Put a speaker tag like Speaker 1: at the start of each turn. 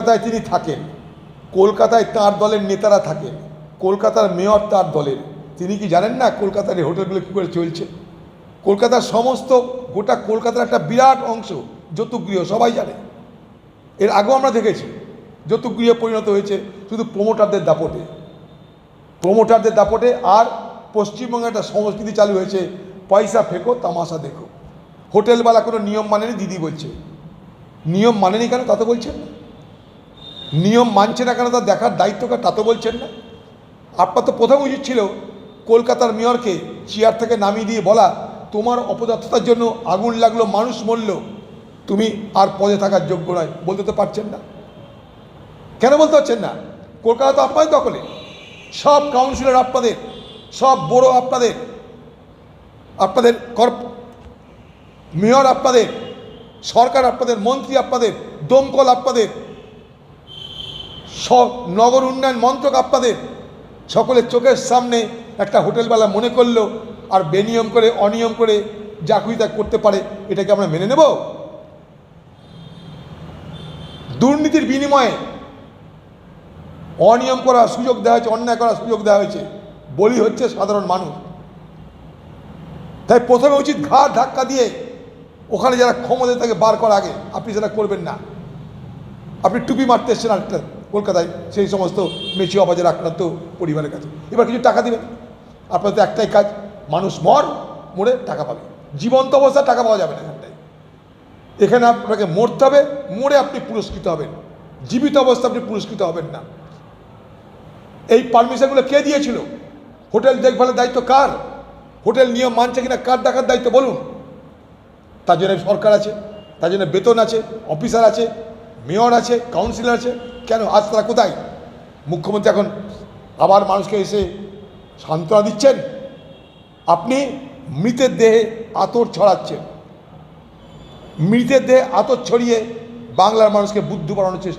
Speaker 1: কলকাতায় তিনি থাকেন। কলকাতায় তার দলের নেতারা থাকেন। কলকাতার মেয়র তার দলের। তিনি কি জানেন না কলকাতার এই হোটেলগুলো কী করে চলছে? কলকাতার সমস্ত গোটা কলকাতার একটা বিরাট অংশ যৌতুকগৃহ, সবাই জানে। এর আগেও আমরা দেখেছি, যৌতুকগৃহে পরিণত হয়েছে শুধু প্রমোটারদের দাপটে। প্রমোটারদের দাপটে আর পশ্চিমবঙ্গে একটা সংস্কৃতি চালু হয়েছে, পয়সা ফেকো, তামাশা দেখো। হোটেলওয়ালা কোনো নিয়ম মানেনি, দিদি বলছে। নিয়ম মানেনি কেন তা তো বলছেন না। নিয়ম মানছে না কেন তা দেখার দায়িত্বকে তা তো বলছেন না। আপনার তো প্রথম উচিত ছিল কলকাতার মেয়রকে চেয়ার থেকে নামিয়ে দিয়ে বলা, তোমার অপদার্থতার জন্য আগুন লাগল, মানুষ মরল, তুমি আর পদে থাকার যোগ্য নয়, বলতে তো পারছেন না। কেন বলতে পারছেন না? কলকাতা তো আপনাদের দখলে, সব কাউন্সিলর আপনাদের, সব বড় আপনাদের আপনাদের কর্প মেয়র আপনাদের, সরকার আপনাদের, মন্ত্রী আপনাদের, দমকল আপনাদের সব নগর উন্নয়ন মন্ত্রক আপনাদের সকলের চোখের সামনে একটা হোটেলওয়ালা মনে করল আর বেনিয়ম করে, অনিয়ম করে যা খুশি তা করতে পারে, এটাকে আমরা মেনে নেব? দুর্নীতির বিনিময়ে অনিয়ম করার সুযোগ দেওয়া হয়েছে, অন্যায় করার সুযোগ দেওয়া হয়েছে। বলি হচ্ছে সাধারণ মানুষ। তাই প্রথমে উচিত ঘাট ধাক্কা দিয়ে ওখানে যারা ক্ষমতা তাকে বার করা আগে, আপনি সেটা করবেন না। আপনি টুপি মারতে এসছেন আরেকটা কলকাতায় সেই সমস্ত মেচি অবাজের আক্রান্ত পরিবারের কাছে। এবার কিছু টাকা দিবেন। আপনার তো একটাই কাজ, মানুষ মর, মরে টাকা পাবে। জীবন্ত অবস্থায় টাকা পাওয়া যাবে না এখানটায়। এখানে আপনাকে মরতে হবে, মরে আপনি পুরস্কৃত হবেন। জীবিত অবস্থা আপনি পুরস্কৃত হবেন না। এই পারমিশনগুলো কে দিয়েছিল? হোটেল দেখভালের দায়িত্ব কার? হোটেল নিয়ম মানছে কিনা, কার দেখার দায়িত্ব বলুন। তার জন্য সরকার আছে, তার জন্য বেতন আছে, অফিসার আছে, মেয়র আছে, কাউন্সিলর আছে কেন? আজ তারা কোথায়? মুখ্যমন্ত্রী এখন আবার মানুষকে এসে সান্ত্বনা দিচ্ছেন? আপনি মৃতের দেহে আতর ছড়াচ্ছেন। মৃতের দেহে আতর ছড়িয়ে বাংলার মানুষকে বুদ্ধ বানানোর চেষ্টা